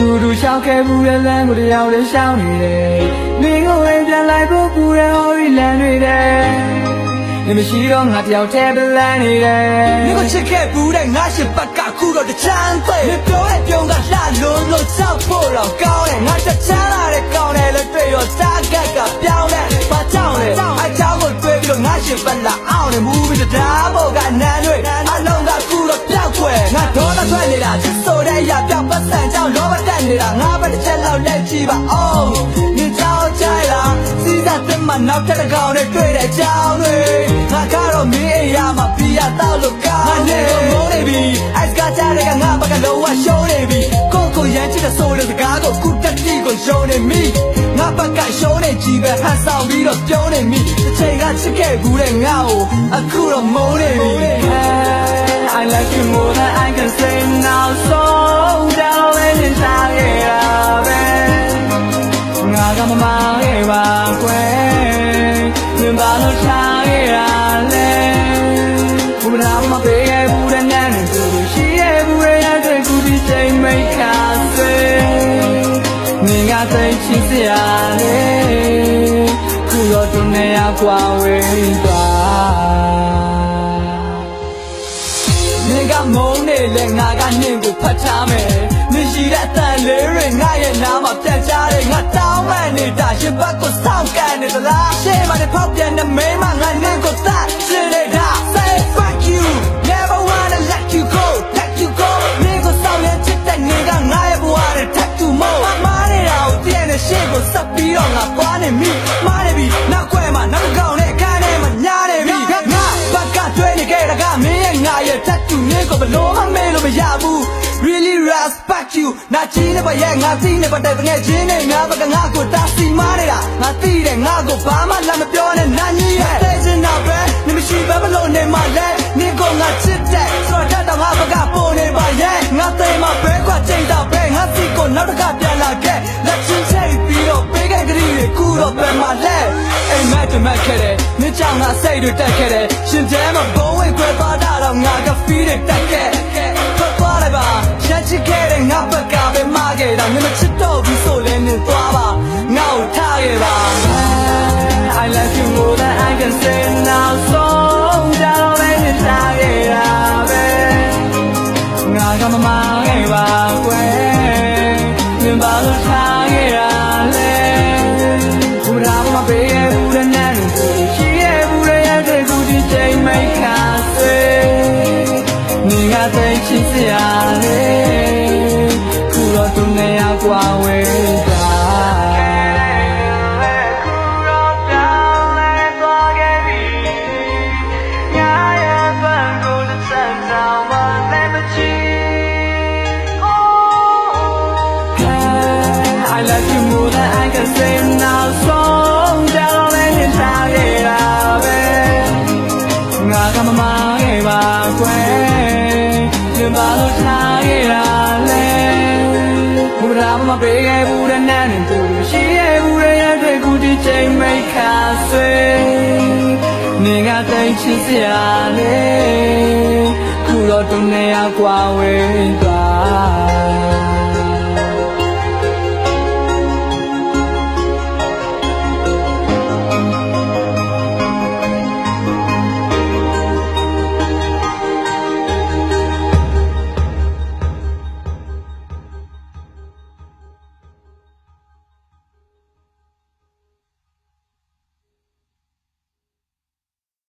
ပူတူရှောက်ခဲ့ဘူးတဲ့လမ်းကိုတယောက်တည်းရှောင်နေတယ်မင်းကိုဝင်ပြန်လိုက်ဖို့ပူတဲ့ဟောရီလမ်းတွေတဲ့နေမရှိတော့ငါတယောက်တည်းပလန်နေတယ်မင်းကိုချစ်ခဲ့ဘူးတဲ့ငါရှိပတ်ကခုတော့တချမ်းသိမပြောရဲ့ပြုံးကလှလုံးလို့ချောက်ဖို့တော့ကောင်းတယ်ငါတချမ်းလာတဲ့ကောင်းတယ်လို့တွေ့ရောစားကတ်ကပြောင်းတယ်ဘာကြောင့်လဲအချောင်းကိုတွေ့ပြီးတော့ငါရှိပတ်လာအောင်နေမူပြီးတဒါဘောကအနန်းတွေအလုံးကခုတော့ပြောက်ွယ်ငါဒေါသထွက်နေတာချစ်ဆိုတဲ့အရာပြောက်ပတ်စံကြောင့် နေတာငါပဲတစ်ချက်လောက်လက်ကြည့်ပါ Oh ညချောင်းကြိုက်လားစီးစားသစ်မှနောက်ထပ်တစ်ကောင်နဲ့တွေ့တဲ့အကြောင်းတွေငါကတော့မင်းအိမ်ရမှာပြရတော့လို့ကောင်းနေငါနေတော့မိုးနေပြီ Ice ကကြတဲ့ကငါဘက်ကလုံးဝရှုံးနေပြီကိုကိုရမ်းချစ်တဲ့ဆိုးတဲ့စကားကိုကုတက်တီကိုရှုံးနေမိငါဘက်ကရှုံးနေကြီးပဲဟန်ဆောင်ပြီးတော့ပြုံးနေမိတစ်ချိန်ကချစ်ခဲ့ဘူးတဲ့ငါ့ကိုအခုတော့မုန်းနေပြီ I like you more than I can say now so ခဲ့ရလဲဘုရားမပေးခဲ့ဘူးတဲ့နဲ့သူတို့ရှိရဲ့ဘူးရဲ့တဲ့ကူဒီချိန်မိတ်ခါစေငင်ကသိချစ်စရာလေခုရောသူနဲ့ရကွာဝေးသွားကမုံနေလဲငါကနှင်းကိုဖတ်ထားမယ်။နေရှိတဲ့အတန်လေးတွေငါရဲ့နားမှာပြတ်ချတယ်ငါတောင်းမှန်နေတာရှင်ဘက်ကိုစောင့်ကန်နေသလား။ရှေ့မှာနေဖောက်ပြန်နေမိမ respect you နာကြီးနေပါရဲ့ငါသိနေပါတဲ့ငယ်ချင်းနဲ့ငါဘကငါကိုတာစီမားနေတာငါသိတယ်ငါကိုဘာမှလာမပြောနဲ့နာကြီးရဲ့တဲ့စင်တော့ပဲနေမရှိဘဲမလို့နေမှလဲနေကိုငါချစ်တဲ့ဆိုတော့တော့ငါဘကပုံနေပါရဲ့ငါသိမှပဲကွာချိန်တော့ပဲငါစီကိုနောက်တစ်ခါပြန်လာခဲ့လက်ချင်းချိတ်ပြီးတော့ပေးခဲ့ကြည့်ရကူတော့ပဲမှလဲအိမ်မက်တမက်ခဲ့တယ်မင်းကြောင့်ငါစိတ်တွေတက်ခဲ့တယ်ရှင်တဲမှာဘုံဝင်ခွဲသွားတာတော့ငါကဖီးတွေတက်ခဲ့ မင်းမချစ်တော့ဘူးဆိုလဲနေသွားပါငါ့ကိုထားခဲ့ပါ I love you more than I can say now so down when it's out here ငါကမမခဲ့ပါကွယ်မြင်ပါလို့ထားခဲ့ရလဲဘုရားမပေးရဘူးတဲ့နဲ့သူရှိရဘူးရဲ့တဲ့ကူဒီချိန်မိတ်ခါဆွေနေကသိချစ်စ ရာလေခုတော့သူနဲ့ရောက်ကွာဝေးတာ I love you more than I can say now so down when it's out here ငါကမမခဲ့ပါကွယ်ညမလို့ထားခဲ့ရလဲ ဘုရားမပေးခဲ့ဘူးတဲ့နဲ့သူရှိရဲ့ဘူးရဲ့တဲ့ကူဒီချိန်မိတ်ခါဆွေနေကတိတ်ချစ်စရာလေခုတော့သူနဲ့ရောက်ကွာဝေး